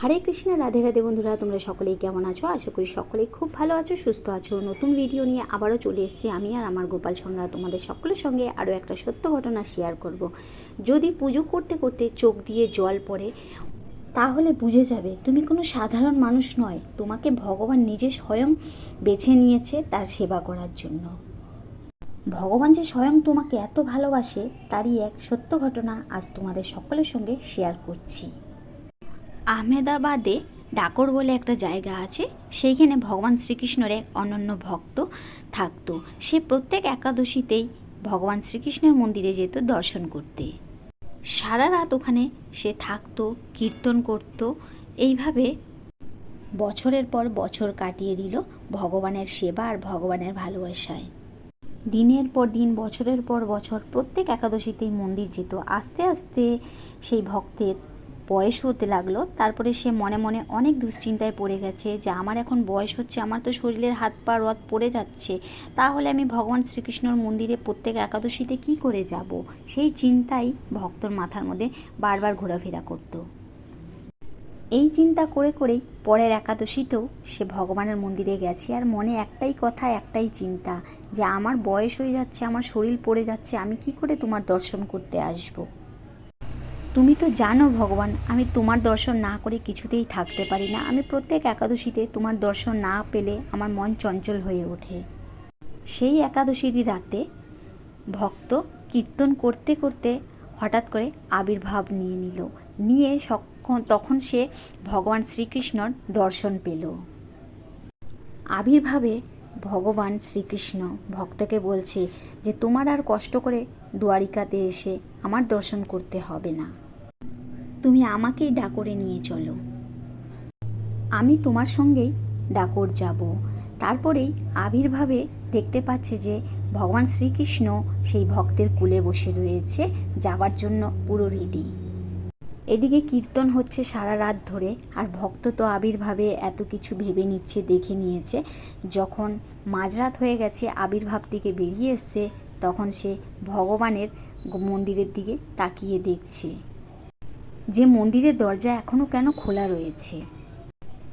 হরে কৃষ্ণ, রাধে রাধে বন্ধুরা, তোমরা সকলেই কেমন আছো? আশা করি সকলেই খুব ভালো আছো, সুস্থ আছো। নতুন ভিডিও নিয়ে আবারও চলে এসেছি আমি আর আমার গোপাল সোনরা তোমাদের সকলের সঙ্গে আরও একটা সত্য ঘটনা শেয়ার করব। যদি পুজো করতে করতে চোখ দিয়ে জল পড়ে, তাহলে বুঝে যাবে তুমি কোনো সাধারণ মানুষ নয়। তোমাকে ভগবান নিজে স্বয়ং বেছে নিয়েছে তার সেবা করার জন্য। ভগবান যে স্বয়ং তোমাকে এত ভালোবাসে, তারই এক সত্য ঘটনা আজ তোমাদের সকলের সঙ্গে শেয়ার করছি। আহমেদাবাদে ডাকর বলে একটা জায়গা আছে, সেইখানে ভগবান শ্রীকৃষ্ণের এক অনন্য ভক্ত থাকতো। সে প্রত্যেক একাদশীতেই ভগবান শ্রীকৃষ্ণের মন্দিরে যেত দর্শন করতে। সারা রাত ওখানে সে থাকতো, কীর্তন করত। এইভাবে বছরের পর বছর কাটিয়ে দিল ভগবানের সেবা আর ভগবানের ভালোবাসায়। দিনের পর দিন, বছরের পর বছর প্রত্যেক একাদশীতেই মন্দির যেত। আস্তে আস্তে সেই ভক্তের বয়স হতে লাগল, তারপরে সে মনে মনে অনেক দুশ্চিন্তায় পড়ে গেছে যে আমার এখন বয়স হচ্ছে, আমার তো শরীরের হাত পা রথ পড়ে যাচ্ছে। তাহলে আমি ভগবান শ্রীকৃষ্ণর মন্দিরে প্রত্যেক একাদশীতে কি করে যাব? সেই চিন্তাই ভক্তর মাথার মধ্যে বারবার ঘোরাফেরা করতো। এই চিন্তা করে করেই পরের একাদশীতেও সে ভগবানের মন্দিরে গেছে আর মনে একটাই কথা, একটাই চিন্তা যে আমার বয়স হয়ে যাচ্ছে, আমার শরীর পড়ে যাচ্ছে, আমি কি করে তোমার দর্শন করতে আসব? তুমি তো জানো ভগবান, আমি তোমার দর্শন না করে কিছুতেই থাকতে পারি না। আমি প্রত্যেক একাদশীতে তোমার দর্শন না পেলে আমার মন চঞ্চল হয়ে ওঠে। সেই একাদশীর রাতে ভক্ত কীর্তন করতে করতে হঠাৎ করে আবির্ভাব নিয়ে নিল। নিয়ে তখন সে ভগবান শ্রীকৃষ্ণর দর্শন পেল। আবির্ভাবে ভগবান শ্রীকৃষ্ণ ভক্তকে বলছে যে, তোমার আর কষ্ট করে দুয়ারিকাতে এসে আমার দর্শন করতে হবে না। তুমি আমাকেই ডাকরে নিয়ে চলো। আমি তোমার সঙ্গেই ডাকর যাব। তারপরেই আবির্ভাবে দেখতে পাচ্ছে যে ভগবান শ্রীকৃষ্ণ সেই ভক্তের কুলে বসে রয়েছে, যাওয়ার জন্য পুরো রেডি এদিকে কীর্তন হচ্ছে সারা রাত ধরে, আর ভক্ত তো আবির্ভাবে এত কিছু ভেবে নিচ্ছে, দেখে নিয়েছে। যখন মাঝরাত হয়ে গেছে, আবির্ভাব থেকে বেরিয়ে এসছে, তখন সে ভগবানের মন্দিরের দিকে তাকিয়ে দেখছে। যে মন্দিরের দরজা এখনও কেন খোলা রয়েছে?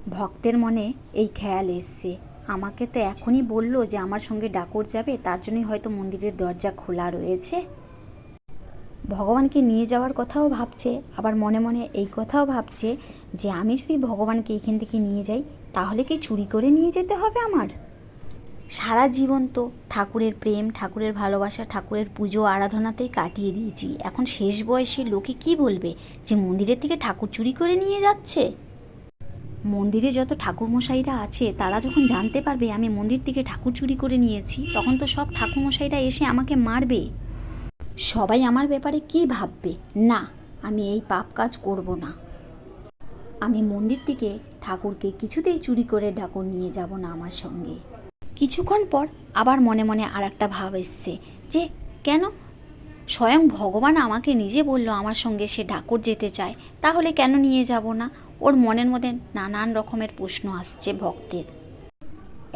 ভক্তের মনে এই খেয়াল এসছে। আমাকে তো এখনই বলল যে আমার সঙ্গে ডাকর যাবে, তার জন্যই হয়তো মন্দিরের দরজা খোলা রয়েছে। ভগবানকে নিয়ে যাওয়ার কথাও ভাবছে, আবার মনে মনে এই কথাও ভাবছে যে আমি যদি ভগবানকে এখান থেকে নিয়ে যাই, তাহলে কি চুরি করে নিয়ে যেতে হবে আমার? সারা জীবন তো ঠাকুরের প্রেম, ঠাকুরের ভালোবাসা, ঠাকুরের পুজো, আরাধনাতেই কাটিয়ে দিয়েছি। এখন শেষ বয়সে লোকে কি বলবে যে মন্দিরের থেকে ঠাকুর চুরি করে নিয়ে যাচ্ছে? মন্দিরে যত ঠাকুরমশাইরা আছে, তারা যখন জানতে পারবে আমি মন্দির থেকে ঠাকুর চুরি করে নিয়েছি, তখন তো সব ঠাকুরমশাইরা এসে আমাকে মারবে। সবাই আমার ব্যাপারে কি ভাববে? না, আমি এই পাপ কাজ করব না। আমি মন্দির থেকে ঠাকুরকে কিছুতেই চুরি করে ঠাকুর নিয়ে যাব না আমার সঙ্গে। কিছুক্ষণ পর আবার মনে মনে আর একটা ভাব এসছে যে, কেন? স্বয়ং ভগবান আমাকে নিজে বলল আমার সঙ্গে সে ঠাকুর যেতে চায়, তাহলে কেন নিয়ে যাব না? ওর মনের মধ্যে নানান রকমের প্রশ্ন আসছে ভক্তের।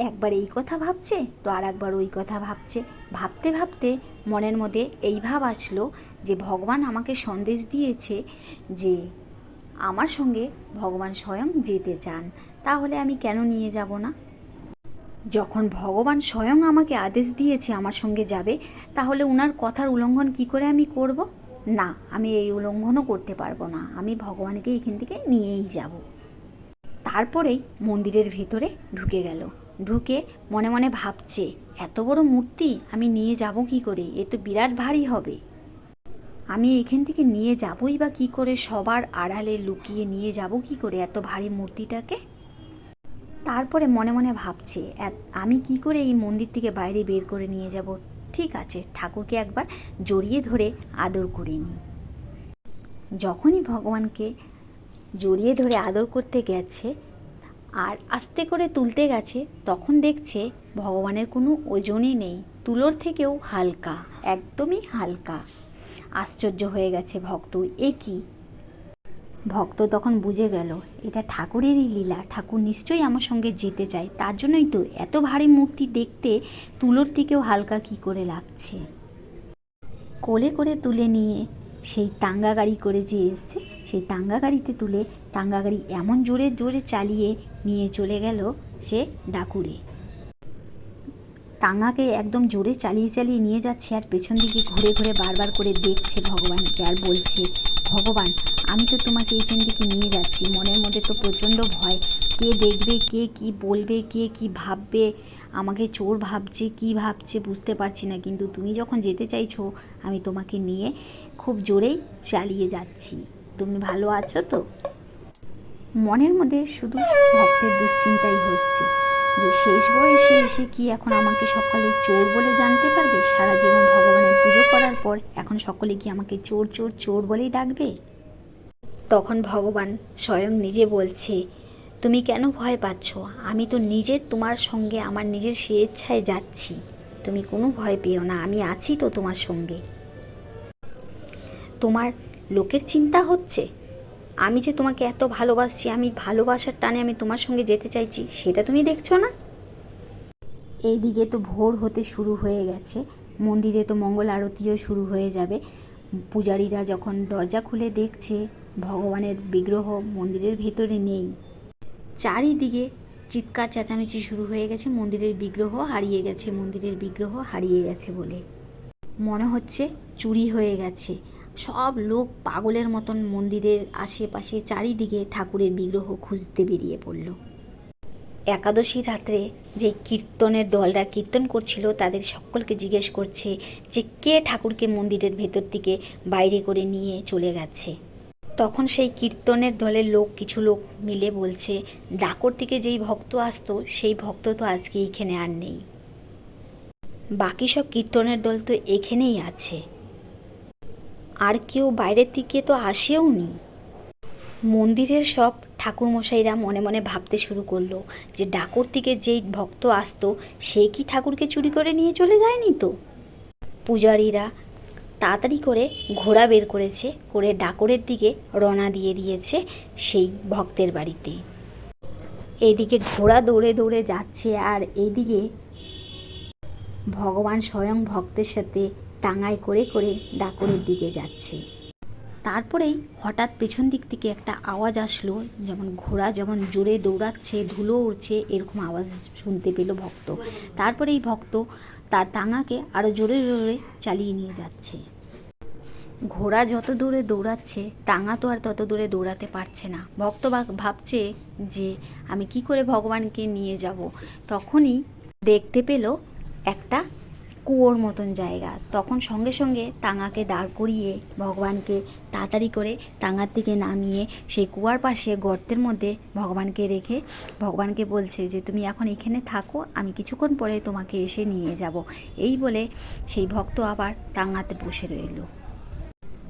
একবার এই কথা ভাবছে তো আর একবার ওই কথা ভাবছে। ভাবতে ভাবতে মনের মধ্যে এই ভাব আসলো যে, ভগবান আমাকে সন্দেশ দিয়েছে যে, আমার সঙ্গে ভগবান স্বয়ং যেতে চান, তাহলে আমি কেন নিয়ে যাব না? যখন ভগবান স্বয়ং আমাকে আদেশ দিয়েছে আমার সঙ্গে যাবে, তাহলে উনার কথার উল্লঙ্ঘন কি করে আমি করব? না, আমি এই উল্লঙ্ঘনও করতে পারব না। আমি ভগবানকে এখান থেকে নিয়েই যাব। তারপরেই মন্দিরের ভেতরে ঢুকে গেল। ঢুকে মনে মনে ভাবছে, এত বড় মূর্তি, আমি নিয়ে যাব কি করে? এ তো বিরাট ভারী হবে। আমি এখান থেকে নিয়ে যাবই বা কি করে? সবার আড়ালে লুকিয়ে নিয়ে যাব কি করে? এত ভারী মূর্তিটাকে? তারপরে মনে মনে ভাবছে আমি কি করে এই মন্দির থেকে বাইরে বের করে নিয়ে যাব? ঠিক আছে, ঠাকুরকে একবার জড়িয়ে ধরে আদর করে নিই। যখনই ভগবানকে জড়িয়ে ধরে আদর করতে গেছে আর আস্তে করে তুলতে গেছে, তখন দেখছে ভগবানের কোনো ওজনই নেই, তুলোর থেকেও হালকা, একদমই হালকা। আশ্চর্য হয়ে গেছে ভক্ত, এ কি? ভক্ত তখন বুঝে গেল, এটা ঠাকুরেরই লীলা, ঠাকুর নিশ্চয়ই আমার সঙ্গে যেতে চায়। তার জন্যই তো এত ভারী মূর্তি দেখতে তুলোর থেকেও হালকা কি করে লাগছে। কোলে করে তুলে নিয়ে সেই তাঙ্গা গাড়ি করে যে এসছে সেই তাঙ্গা গাড়িতে তুলে তাঙ্গা গাড়ি এমন জোরে জোরে চালিয়ে নিয়ে চলে গেল সে ডাকুরে। তাঙ্গাকে একদম জোরে চালিয়ে চালিয়ে নিয়ে যাচ্ছে আর পেছন দিকে ঘুরে ঘুরে বারবার করে দেখছে ভগবানকে আর বলছে? ভগবান, আমি তো তোমাকে এইখান থেকে নিয়ে যাচ্ছি। মনের মধ্যে তো প্রচণ্ড ভয়। কে দেখবে, কে কি বলবে, কে কি ভাববে? আমাকে চোর ভাবছে, কি ভাবছে বুঝতে পারছি না। কিন্তু তুমি যখন যেতে চাইছো, আমি তোমাকে নিয়ে খুব জোরেই চালিয়ে যাচ্ছি। তুমি ভালো আছো তো? মনের মধ্যে শুধু ভক্তের দুশ্চিন্তাই হচ্ছে। যে শেষ বয়সে এসে কি এখন আমাকে সকলে চোর বলে জানতে পারবে? সারা জীবন ভগবানের পুজো করার পর এখন সকলে কি আমাকে চোর চোর চোর বলেই ডাকবে? তখন ভগবান স্বয়ং নিজে বলছে, তুমি কেন ভয় পাচ্ছ? আমি তো নিজে তোমার সঙ্গে আমার নিজের স্বেচ্ছায় যাচ্ছি। তুমি কোনো ভয় পেও না, আমি আছি তো তোমার সঙ্গে। তোমার লোকের চিন্তা হচ্ছে? আমি যে তোমাকে এত ভালোবাসছি, আমি ভালোবাসার টানে আমি তোমার সঙ্গে যেতে চাইছি, সেটা তুমি দেখছ না? এইদিকে তো ভোর হতে শুরু হয়ে গেছে। মন্দিরে তো মঙ্গল আরতিও শুরু হয়ে যাবে। পূজারীরা যখন দরজা খুলে দেখছে, ভগবানের বিগ্রহ মন্দিরের ভেতরে নেই। চারিদিকে চিৎকার চেঁচামেচি শুরু হয়ে গেছে, মন্দিরের বিগ্রহ হারিয়ে গেছে, মন্দিরের বিগ্রহ হারিয়ে গেছে বলে। মনে হচ্ছে চুরি হয়ে গেছে। সব লোক পাগলের মতন মন্দিরের আশেপাশে চারিদিকে ঠাকুরের বিগ্রহ খুঁজতে বেরিয়ে পড়ল। একাদশী রাত্রে যে কীর্তনের দলরা কীর্তন করছিল, তাদের সকলকে জিজ্ঞেস করছে যে কে ঠাকুরকে মন্দিরের ভেতর থেকে বাইরে করে নিয়ে চলে গেছে। তখন সেই কীর্তনের দলের লোক, কিছু লোক মিলে বলছে, ডাকর থেকে যেই ভক্ত আসতো, সেই ভক্ত তো আজকে এখানে আর নেই। বাকি সব কীর্তনের দল তো এখানেই আছে। আর কেউ বাইরের থেকে তো আসেও নি। মন্দিরের সব ঠাকুরমশাইরা মনে মনে ভাবতে শুরু করল যে ডাকর থেকে যেই ভক্ত আসতো, সে কি ঠাকুরকে চুরি করে নিয়ে চলে যায়নি তো? পূজারীরা তাড়াতাড়ি করে ঘোড়া বের করেছে, করে ডাকরের দিকে রওনা দিয়ে দিয়েছে সেই ভক্তের বাড়িতে। এদিকে ঘোড়া দৌড়ে দৌড়ে যাচ্ছে আর এদিকে ভগবান স্বয়ং ভক্তের সাথে টাঙায় করে করে ডাকরের দিকে যাচ্ছে। তারপরেই হঠাৎ পেছন দিক থেকে একটা আওয়াজ আসলো, যেমন ঘোড়া যেমন জোরে দৌড়াচ্ছে, ধুলো উড়ছে, এরকম আওয়াজ শুনতে পেল ভক্ত। তারপরে এই ভক্ত তার টাঙাকে আরও জোরে জোরে চালিয়ে নিয়ে যাচ্ছে। ঘোড়া যত দূরে দৌড়াচ্ছে, টাঙা তো আর তত দূরে দৌড়াতে পারছে না। ভক্ত ভাব- ভাবছে যে, আমি কি করে ভগবানকে নিয়ে যাব? তখনই দেখতে পেল একটা কুয়োর মতন জায়গা। তখন সঙ্গে সঙ্গে তাঙাকে দাঁড় করিয়ে ভগবানকে তাড়াতাড়ি করে তাঙার থেকে নামিয়ে সেই কুয়ার পাশে গর্তের মধ্যে ভগবানকে রেখে ভগবানকে বলছে যে, তুমি এখন এখানে থাকো, আমি কিছুক্ষণ পরে তোমাকে এসে নিয়ে যাব। এই বলে সেই ভক্ত আবার তাঙাতে বসে রইল।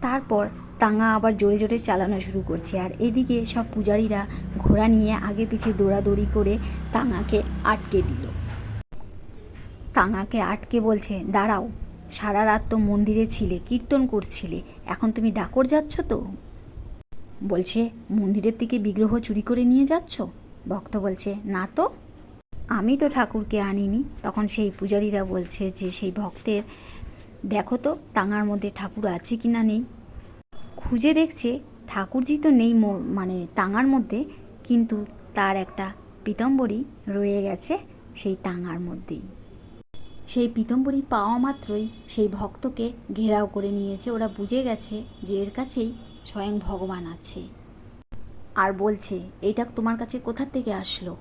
তারপর তাঙা আবার জোরে জোরে চালানো শুরু করছে আর এদিকে সব পূজারীরা ঘোড়া নিয়ে আগে পিছে দৌড়াদৌড়ি করে তাঙাকে আটকে দিল। তাঙাকে আটকে বলছে, দাঁড়াও, সারা রাত তো মন্দিরে ছিলে, কীর্তন করছিলে, এখন তুমি ডাকর যাচ্ছ তো? বলছে, মন্দিরের থেকে বিগ্রহ চুরি করে নিয়ে যাচ্ছ? ভক্ত বলছে, না তো, আমি তো ঠাকুরকে আনিনি। তখন সেই পূজারীরা বলছে যে, সেই ভক্তের, দেখো তো, তাঙার মধ্যে ঠাকুর আছে কি না নেই। খুঁজে দেখছে, ঠাকুরজি তো নেই মানে তাঙার মধ্যে, কিন্তু তার একটা পিতম্বরী রয়ে গেছে সেই তাঙার মধ্যেই। সেই পিতম্বরী পাওয়া মাত্রই সেই ভক্তকে ঘেরাও করে নিয়েছে। ওরা বুঝে গেছে যে এর কাছেই স্বয়ং ভগবান আছে। আর বলছে এইটা তোমার কাছে কোথা থেকে আসলো?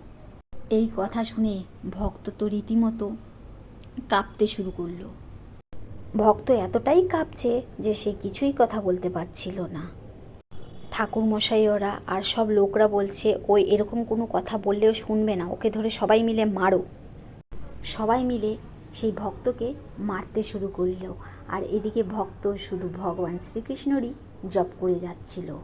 এই কথা শুনে ভক্ত তো রীতিমতো কাঁপতে শুরু করল। ভক্ত এতটাই কাঁপছে যে সে কিছুই কথা বলতে পারছিল না। ঠাকুর মশাই ওরা আর সব লোকরা বলছে ওই এরকম কোনো কথা বললেও শুনবে না। ওকে ধরে সবাই মিলে মারো। সবাই মিলে সেই ভক্তকে মারতে শুরু করল। আর এদিকে ভক্ত শুধু ভগবান শ্রীকৃষ্ণরই জপ করে যাচ্ছিল।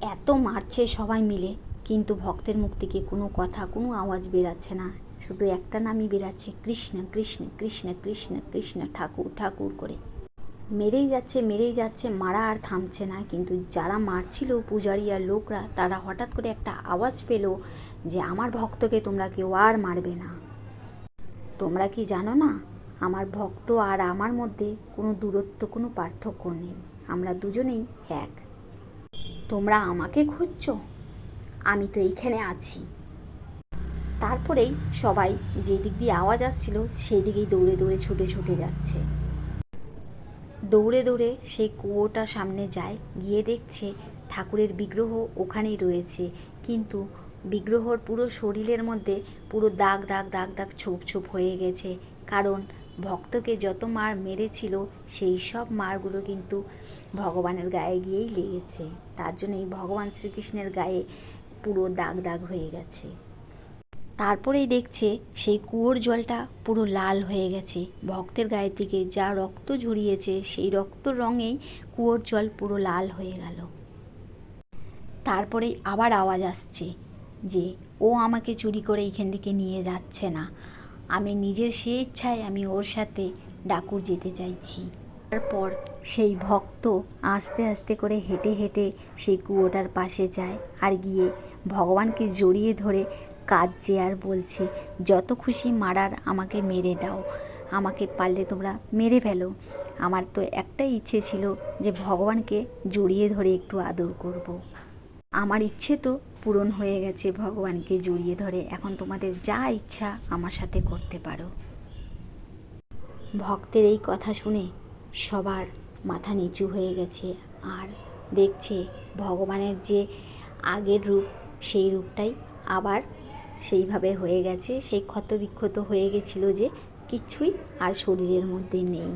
এত মারছে সবাই মিলে, কিন্তু ভক্তের মুখ থেকে কোনো কথা, কোনো আওয়াজ বেরাচ্ছে না। শুধু একটা নামই বেরাচ্ছে, কৃষ্ণ কৃষ্ণ কৃষ্ণ কৃষ্ণ কৃষ্ণ, ঠাকুর ঠাকুর করে। মেরেই যাচ্ছে মেরেই যাচ্ছে, মারা আর থামছে না। কিন্তু যারা মারছিল পূজারি আর লোকরা, তারা হঠাৎ করে একটা আওয়াজ পেল যে, আমার ভক্তকে তোমরা কেউ আর মারবে না। তোমরা কি জানো না? আমার ভক্ত আর আমার মধ্যে কোনো দূরত্ব, কোনো পার্থক্য নেই। আমরা দুজনেই এক। তোমরা আমাকে খুঁজছো? আমি তো এইখানে আছি। তারপরেই সবাই যে দিক দিয়ে আওয়াজ আসছিল, সেই দিকেই দৌড়ে দৌড়ে ছুটে ছুটে যাচ্ছে। দৌড়ে দৌড়ে সেই কুয়োটার সামনে যায়, গিয়ে দেখছে ঠাকুরের বিগ্রহ ওখানেই রয়েছে। কিন্তু বিগ্রহর পুরো শরীরের মধ্যে পুরো দাগ দাগ দাগ দাগ ছোপ ছোপ হয়ে গেছে। কারণ ভক্তকে যত মার মেরেছিল, সেই সব মারগুলো কিন্তু ভগবানের গায়ে গিয়েই লেগেছে। তার জন্যই ভগবান শ্রীকৃষ্ণের গায়ে পুরো দাগ দাগ হয়ে গেছে। তারপরেই দেখছে সেই কুয়োর জলটা পুরো লাল হয়ে গেছে। ভক্তের গায়ের দিকে যা রক্ত ঝরিয়েছে, সেই রক্ত রঙেই কুয়োর জল পুরো লাল হয়ে গেল। তারপরেই আবার আওয়াজ আসছে। যে ও আমাকে চুরি করে এইখান থেকে নিয়ে যাচ্ছে না। আমি নিজের সে ইচ্ছায় আমি ওর সাথে ডাকুর যেতে চাইছি। তারপর সেই ভক্ত আস্তে আস্তে করে হেঁটে হেঁটে সেই কুয়োটার পাশে যায় আর গিয়ে ভগবানকে জড়িয়ে ধরে কাঁদছে আর বলছে, যত খুশি মারার আমাকে মেরে দাও। আমাকে পারলে তোমরা মেরে ফেলো। আমার তো একটাই ইচ্ছে ছিল যে ভগবানকে জড়িয়ে ধরে একটু আদর করব। আমার ইচ্ছে তো পূরণ হয়ে গেছে ভগবানকে জড়িয়ে ধরে। এখন তোমাদের যা ইচ্ছা আমার সাথে করতে পারো। ভক্তের এই কথা শুনে সবার মাথা নিচু হয়ে গেছে আর দেখছে ভগবানের যে আগের রূপ, সেই রূপটাই আবার সেইভাবে হয়ে গেছে। সেই ক্ষত বিক্ষত হয়ে গেছিল যে কিচ্ছুই আর শরীরের মধ্যে নেই।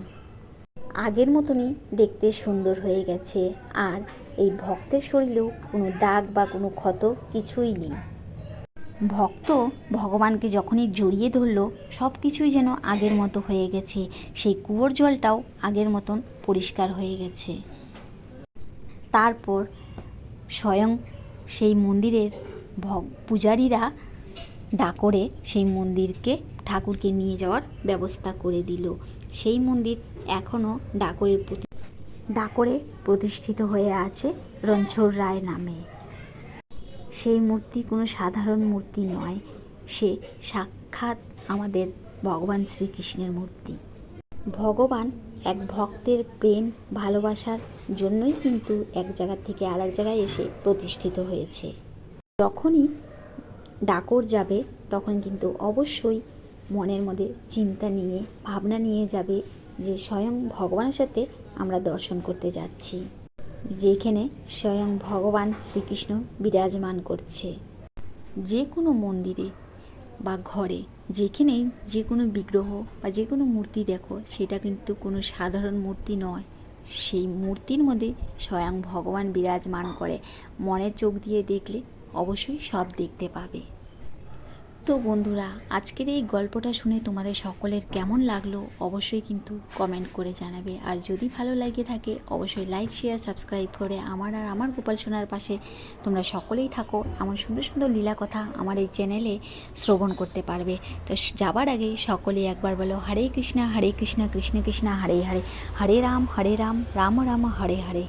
আগের মতনই দেখতে সুন্দর হয়ে গেছে আর এই ভক্তের শরীরেও কোনো দাগ বা কোনো ক্ষত কিছুই নেই। ভক্ত ভগবানকে যখনই জড়িয়ে ধরলো সব কিছুই যেন আগের মতো হয়ে গেছে। সেই কুয়োর জলটাও আগের মতন পরিষ্কার হয়ে গেছে। তারপর স্বয়ং সেই মন্দিরের পূজারীরা ডাকরে সেই মন্দিরকে ঠাকুরকে নিয়ে যাওয়ার ব্যবস্থা করে দিল। সেই মন্দির এখনও ডাকরে প্রতি- ডাকরে প্রতিষ্ঠিত হয়ে আছে রণছড় রায় নামে। সেই মূর্তি কোনো সাধারণ মূর্তি নয়, সে সাক্ষাৎ আমাদের ভগবান শ্রীকৃষ্ণের মূর্তি। ভগবান এক ভক্তের প্রেম, ভালোবাসার জন্যই কিন্তু এক জায়গা থেকে আর এক জায়গায় এসে প্রতিষ্ঠিত হয়েছে। যখনই ডাকর যাবে, তখন কিন্তু অবশ্যই মনের মধ্যে চিন্তা নিয়ে, ভাবনা নিয়ে যাবে যে স্বয়ং ভগবানের সাথে আমরা দর্শন করতে যাচ্ছি, যেখানে স্বয়ং ভগবান শ্রীকৃষ্ণ বিরাজমান করছে। যে কোনো মন্দিরে বা ঘরে, যেখানে যে কোনো বিগ্রহ বা যে কোনো মূর্তি দেখো, সেটা কিন্তু কোনো সাধারণ মূর্তি নয়। সেই মূর্তির মধ্যে স্বয়ং ভগবান বিরাজমান করে। মনের চোখ দিয়ে দেখলে অবশ্যই সব দেখতে পাবে। তো বন্ধুরা, আজকের এই গল্পটা শুনে তোমাদের সকলের কেমন লাগল অবশ্যই কিন্তু কমেন্ট করে জানাবে। আর যদি ভালো লাগে থাকে, অবশ্যই লাইক শেয়ার সাবস্ক্রাইব করে আমার আর আমার গোপাল সোনার পাশে তোমরা সকলেই থাকো। এমন সুন্দর সুন্দর লীলা কথা আমার এই চ্যানেলে শ্রবণ করতে পারবে। তো যাবার আগে সকলেই একবার বলো, হরে কৃষ্ণা হরে কৃষ্ণা, কৃষ্ণ কৃষ্ণা, হরে হরে। হরে রাম হরে রাম রাম রাম, হরে হরে।